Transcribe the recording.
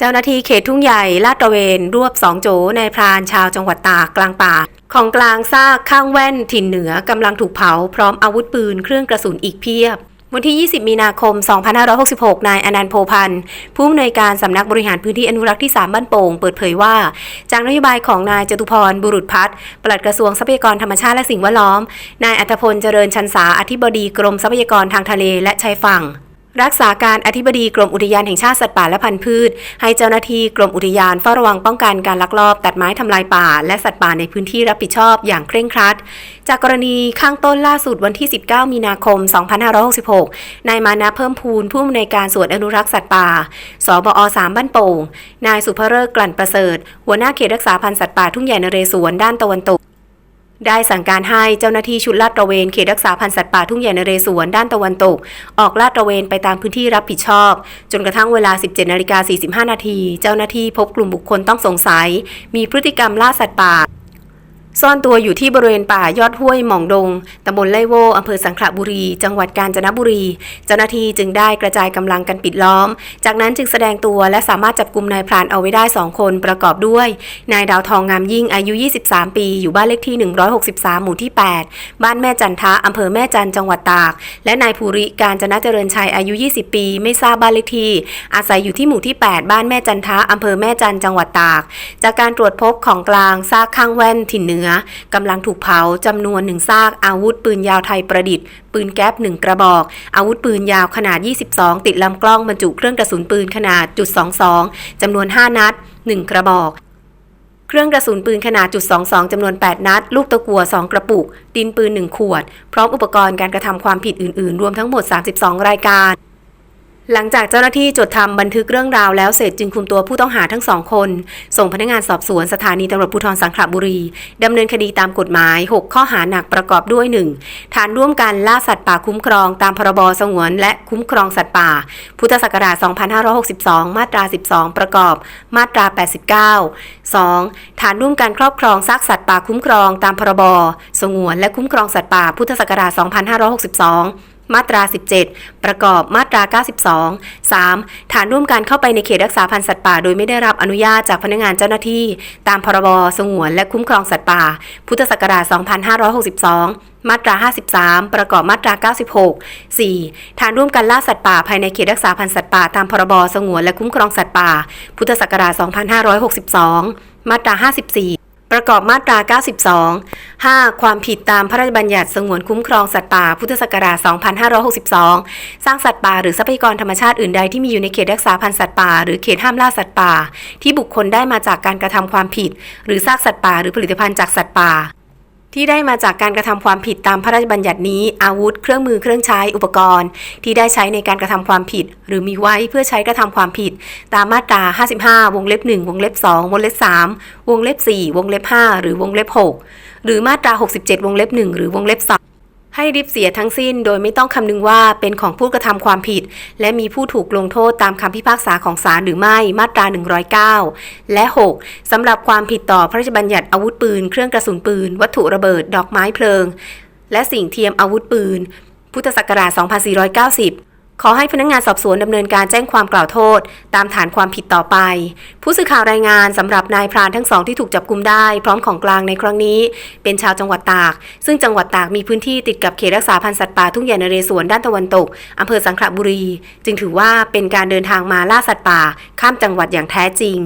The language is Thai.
เจ้าหน้าที่เขตทุ่งใหญ่ลาดตระเวน รวบสองโจในพรานชาวจังหวัดตากกลางป่า ของกลางซากข้างแว่นถิ่นเหนือกำลังถูกเผา พร้อมอาวุธปืนเครื่องกระสุนอีกเพียบวันที่ 20 มีนาคม 2566 นายอนันต์โพพันธ์ ผู้อำนวยการสำนักบริหารพื้นที่อนุรักษ์ที่ 3 บ้านโป่ง เปิดเผยว่า จากนโยบายของนายจตุพร บุรุษพัฒน์ปลัดกระทรวงทรัพยากรธรรมชาติและสิ่งแวดล้อม นายอัธพล เจริญชันษาอธิบดีกรมทรัพยากรทางทะเลและชายฝั่ง รักษาการอธิบดีกรมอุทยานแห่งชาติสัตว์ป่าและพันธุ์พืช ให้เจ้าหน้าที่กรมอุทยานเฝ้าระวังป้องกันการลักลอบ ตัดไม้ทำลายป่า และสัตว์ป่าในพื้นที่รับผิดชอบอย่างเคร่งครัด จากกรณีข้างต้นล่าสุดวันที่ 19 มีนาคม 2566 นายมานะเพิ่มพูนผู้อำนวยการส่วนอนุรักษ์สัตว์ป่า สบอ 3 บ้านโป่ง นายสุภเริกษ์กลั่นประเสริฐ หัวหน้าเขตรักษาพันธุ์สัตว์ป่าทุ่งใหญ่นเรศวรด้านตะวันตก ได้สั่งการให้เจ้าหน้าที่ชุดลาดตระเวนเขตรักษาพันธุ์สัตว์ป่าทุ่งใหญ่นเรศวรด้านตะวันตก ออกลาดตระเวนไปตามพื้นที่รับผิดชอบ จนกระทั่งเวลา 17นาฬิกา45นาทีเจ้าหน้าที่พบกลุ่มบุคคลต้องสงสัย มีพฤติกรรมล่าสัตว์ป่า ซ่อนตัวอยู่ที่บริเวณป่ายอดห้วยหม่องดง ตำบลไล่โวอำเภอสังขละบุรี จังหวัดกาญจนบุรี เจ้าหน้าที่จึงได้กระจายกำลังกันปิดล้อม จากนั้นจึงแสดงตัวและสามารถจับกลุ่มนายพรานเอาไว้ได้ 2 คนประกอบด้วย นายดาวทองงามยิ่งอายุ 23 ปี อยู่บ้านเลขที่ 163 หมู่ที่ 8 บ้านแม่จันทะอำเภอแม่จันจังหวัดตาก และนายภูริการจนะเจริญชัยอายุ 20 ปี ไม่ทราบบ้านเลขที่ อาศัยอยู่ที่หมู่ที่ 8 บ้านแม่จันทะอำเภอแม่จันจังหวัดตาก จากการตรวจพบของกลางซากข้างแว่นถิ่นเหนือกำลังถูกเผาจำนวนหนึ่งซากอาวุธปืนยาวไทยประดิษฐ์ ปืนแก๊ปหนึ่งกระบอก อาวุธปืนยาวขนาด 22 ติดลำกล้องบรรจุเครื่องกระสุนปืนขนาดจุด22จำนวน 5 นัด 1 กระบอกเครื่องกระสุนปืนขนาดจุด22จำนวน 8 นัด ลูกตะกัว 2 กระปุก ดินปืน 1 ขวด พร้อมอุปกรณ์การกระทำความผิดอื่น ๆ รวมทั้งหมด 32 รายการ หลังจากเจ้าหน้าที่จดทำบันทึกเรื่องราวแล้วเสร็จจึงคุมตัวผู้ต้องหาทั้งสองคน ส่งพนักงานสอบสวนสถานีตำรวจภูธรสังขละบุรี ดำเนินคดีตามกฎหมาย 6 ข้อหาหนักประกอบด้วย 1. ฐานร่วมกันล่าสัตว์ป่าคุ้มครอง ตามพรบสงวน และคุ้มครองสัตว์ป่า พุทธศักราช 2562 มาตรา 12 ประกอบ มาตรา 89 2. ฐานร่วมกันครอบครองซากสัตว์ป่าคุ้มครอง ตามพรบสงวน และคุ้มครองสัตว์ป่า พุทธศักราช 2562 มาตรา 17 ประกอบมาตรา 92 3. ฐานร่วมกันเข้าไปในเขตรักษาพันธุ์สัตว์ป่า โดยไม่ได้รับอนุญาตจากพนักงานเจ้าหน้าที่ ตามพรบสงวนและคุ้มครองสัตว์ป่า พุทธศักราช 2562มาตรา 53 ประกอบมาตรา 96 4. ฐานร่วมกันล่าสัตว์ป่าภายในเขตรักษาพันธุ์สัตว์ป่าตามพรบสงวนและคุ้มครองสัตว์ป่า พุทธศักราช 2562 มาตรา 54 ประกอบมาตรา 92 5. ความผิดตามพระราชบัญญัติสงวนคุ้มครองสัตว์ป่า พุทธศักราช 2562 สร้างสัตว์ป่าหรือทรัพยากรธรรมชาติอื่นใดที่มีอยู่ในเขตรักษาพันธุ์สัตว์ป่า หรือเขตห้ามล่าสัตว์ป่า ที่บุคคลได้มาจากการกระทำความผิด หรือซากสัตว์ป่าหรือผลิตภัณฑ์จากสัตว์ป่า ที่ได้มาจากการกระทำความผิดตามพระราชบัญญัตินี้ อาวุธ เครื่องมือเครื่องใช้อุปกรณ์ ที่ได้ใช้ในการกระทำความผิด หรือมีไว้เพื่อใช้กระทำความผิด ตามมาตรา 55 วงเล็บ 1 วงเล็บ 2 วงเล็บ 3 วงเล็บ 4 วงเล็บ 5 หรือวงเล็บ 6 หรือมาตรา 67 วงเล็บ 1 หรือวงเล็บ 2 ให้ริบเสียทั้งสิ้นโดยไม่ต้องคำนึงว่าเป็นของผู้กระทำความผิด และมีผู้ถูกลงโทษตามคำพิพากษาของศาลหรือไม่มาตรา 109 และ 6. สำหรับความผิดต่อพระราชบัญญัติอาวุธปืน เครื่องกระสุนปืน วัตถุระเบิด ดอกไม้เพลิง และสิ่งเทียมอาวุธปืน พุทธศักราช 2490 ขอให้พนักงานสอบสวนดำเนินการแจ้งความกล่าวโทษ ตามฐานความผิดต่อไป ผู้สื่อข่าวรายงานสำหรับนายพรานทั้งสองที่ถูกจับกุมได้ พร้อมของกลางในครั้งนี้ เป็นชาวจังหวัดตาก ซึ่งจังหวัดตากมีพื้นที่ติดกับเขตรักษาพันธุ์สัตว์ป่าทุ่งใหญ่นเรศวรด้านตะวันตกอำเภอสังขละบุรี จึงถือว่าเป็นการเดินทางมาล่าสัตว์ป่า ข้ามจังหวัดอย่างแท้จริง